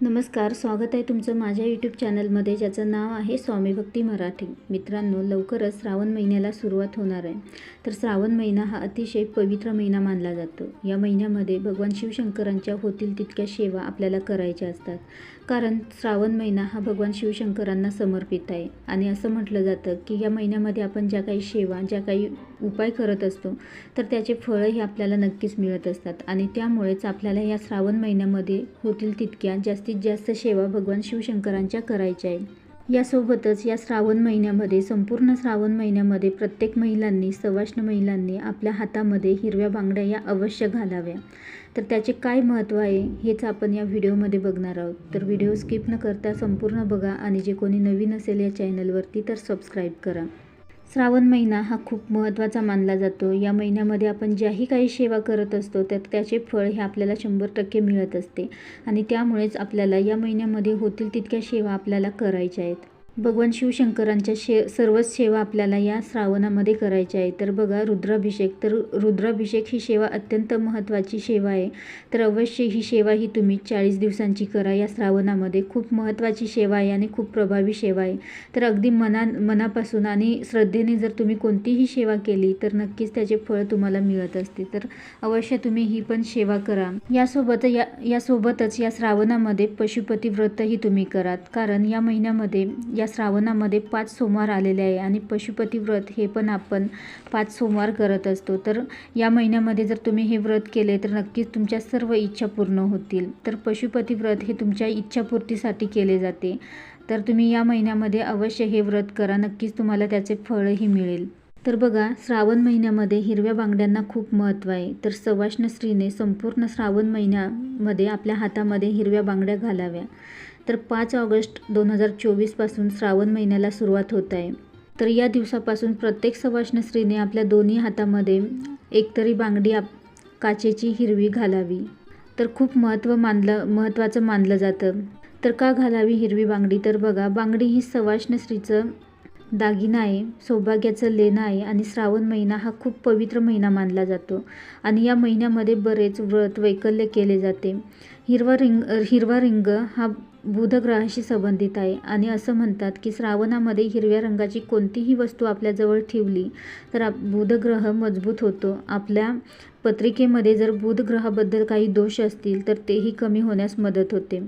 नमस्कार स्वागत आहे तुमचं माझ्या यूट्यूब चॅनलमध्ये ज्याचं नाव आहे स्वामी भक्ती मराठी. मित्रांनो लवकरच श्रावण महिन्याला सुरुवात होणार आहे. तर श्रावण महिना हा अतिशय पवित्र महिना मानला जातो. या महिन्यामध्ये भगवान शिवशंकरांच्या होतील तितक्या सेवा आपल्याला करायच्या असतात. कारण श्रावण महिना हा भगवान शिवशंकरांना समर्पित आहे. आणि असं म्हटलं जातं की या महिन्यामध्ये आपण ज्या काही सेवा ज्या काही उपाय करत असतो तर त्याचे फळं हे आपल्याला नक्कीच मिळत असतात. आणि त्यामुळेच आपल्याला या श्रावण महिन्यामध्ये होतील तितक्या जास्त जास्तीत जास्त सेवा भगवान शिवशंकरांच्या करायच्या आहे यासोबतच या श्रावण महिन्यामध्ये संपूर्ण श्रावण महिन्यामध्ये प्रत्येक महिलांनी सवाष्ण महिलांनी आपल्या हातामध्ये हिरव्या बांगड्या या अवश्य घालाव्या. तर त्याचे काय महत्त्व आहे हेच आपण या व्हिडिओमध्ये बघणार आहोत. तर व्हिडिओ स्किप न करता संपूर्ण बघा आणि जे कोणी नवीन असेल या चॅनलवरती तर सबस्क्राईब करा. श्रावण महिना हा खूप महत्त्वाचा मानला जातो. या महिन्यामध्ये आपण ज्याही काही सेवा करत असतो तर त्याचे फळ हे आपल्याला शंभर टक्के मिळत असते. आणि त्यामुळेच आपल्याला या महिन्यामध्ये होतील तितक्या सेवा आपल्याला करायच्या आहेत. भगवान शिवशंकरांच्या शे सर्वच सेवा आपल्याला या श्रावणामध्ये करायच्या आहे. तर बघा रुद्राभिषेक. तर रुद्राभिषेक ही सेवा अत्यंत महत्त्वाची सेवा आहे. तर अवश्य ही सेवा ही तुम्ही चाळीस दिवसांची करा. या श्रावणामध्ये खूप महत्त्वाची सेवा आहे आणि खूप प्रभावी सेवा आहे. तर अगदी मना मनापासून आणि श्रद्धेने जर तुम्ही कोणतीही सेवा केली तर नक्कीच त्याचे फळ तुम्हाला मिळत असते. तर अवश्य तुम्ही ही पण सेवा करा. यासोबत या यासोबतच या श्रावणामध्ये पशुपती व्रतही तुम्ही करात. कारण या महिन्यामध्ये या श्रावणामध्ये पाच सोमवार आलेले आहे आणि पशुपती व्रत हे पण आपण पाच सोमवार करत असतो. तर या महिन्यामध्ये जर तुम्ही हे व्रत केले तर नक्कीच तुमच्या सर्व इच्छा पूर्ण होतील. तर पशुपती व्रत हे तुमच्या इच्छापूर्तीसाठी केले जाते. तर तुम्ही या महिन्यामध्ये अवश्य हे व्रत करा. नक्कीच तुम्हाला त्याचे फळही मिळेल. तर बघा श्रावण महिन्यामध्ये हिरव्या बांगड्यांना खूप महत्त्व आहे. तर सवाष्ण स्त्रीने संपूर्ण श्रावण महिन्यामध्ये आपल्या हातामध्ये हिरव्या बांगड्या घालाव्या. तर पाच ऑगस्ट दोन हजार चोवीसपासून श्रावण महिन्याला सुरुवात होत आहे. तर या दिवसापासून प्रत्येक सवाष्ण स्त्रीने आपल्या दोन्ही हातामध्ये एकतरी बांगडी आप काचेची हिरवी घालावी. तर खूप महत्त्व मानलं महत्त्वाचं मानलं जातं. तर का घालावी हिरवी बांगडी? तर बघा बांगडी ही सवाष्ण स्त्रीचं दागिना आहे सौभाग्याचं लेणं आहे आणि श्रावण महिना हा खूप पवित्र महिना मानला जातो आणि या महिन्यामध्ये बरेच व्रत वैकल्य केले जाते. हिरवा रिंग हिरवा रिंग हा बुधग्रहाशी संबंधित आहे. आणि असं म्हणतात की श्रावणामध्ये हिरव्या रंगाची कोणतीही वस्तू आपल्याजवळ ठेवली तर आप बुधग्रह मजबूत होतो. आपल्या पत्रिकेमध्ये जर बुधग्रहाबद्दल काही दोष असतील तर तेही कमी होण्यास मदत होते.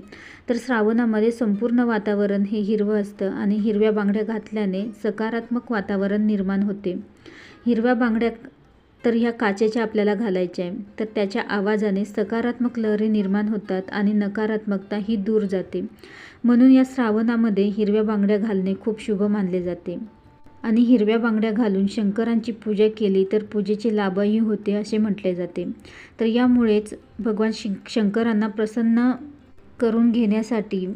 तर श्रावणामध्ये संपूर्ण वातावरण हे हिरवं असतं आणि हिरव्या बांगड्या घातल्याने सकारात्मक वातावरण निर्माण होते. हिरव्या बांगड्या तर ह्या काचेच्या आपल्याला घालायच्या आहे. तर त्याच्या आवाजाने सकारात्मक लहरी निर्माण होतात आणि नकारात्मकता ही दूर जाते. म्हणून या श्रावणामध्ये हिरव्या बांगड्या घालणे खूप शुभ मानले जाते. आणि हिरव्या बांगड्या घालून शंकरांची पूजा केली तर पूजेचे लाभही होते असे म्हटले जाते. तर यामुळेच भगवान शिं शंकरांना प्रसन्न करून घेण्यासाठी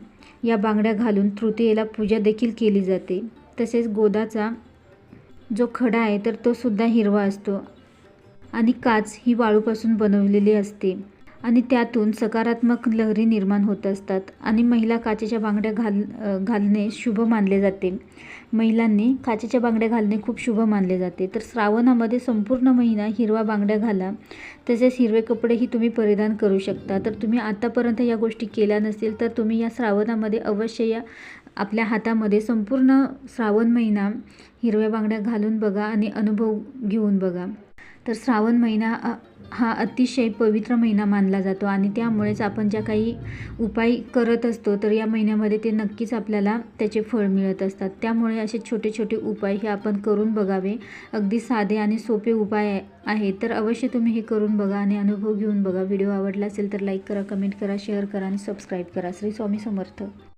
या बांगड्या घालून तृतीयेला पूजा देखील केली जाते. तसेच गोदाचा जो खडा आहे तर तो सुद्धा हिरवा असतो. आणि काच ही वाळूपासून बनवलेली असते. आणि त्यातून सकारात्मक लहरी निर्माण होत असतात आणि महिला काचेच्या बांगड्या घाल घालणे शुभ मानले जाते. महिलांनी काचेच्या बांगड्या घालणे खूप शुभ मानले जाते. तर श्रावणामध्ये संपूर्ण महिना हिरवा बांगड्या घाला. तसेच हिरवे कपडेही तुम्ही परिधान करू शकता. तर तुम्ही आतापर्यंत या गोष्टी केल्या नसतील तर तुम्ही या श्रावणामध्ये अवश्य या आपल्या हातामध्ये संपूर्ण श्रावण महिना हिरव्या बांगड्या घालून बघा आणि अनुभव घेऊन बघा. तर श्रावण महिना हा अतिशय पवित्र महिना मानला जातो आणि त्यामुळेच आपण ज्या काही उपाय करत असतो तर या महिन्यामध्ये ते नक्कीच आपल्याला त्याचे फळ मिळत असतात. त्यामुळे असे छोटे छोटे उपाय हे आपण करून बघावे. अगदी साधे आणि सोपे उपाय आहे तर अवश्य तुम्ही हे करून बघा आणि अनुभव घेऊन बघा. व्हिडिओ आवडला असेल तर लाईक करा कमेंट करा शेअर करा आणि सबस्क्राईब करा. श्री स्वामी समर्थ.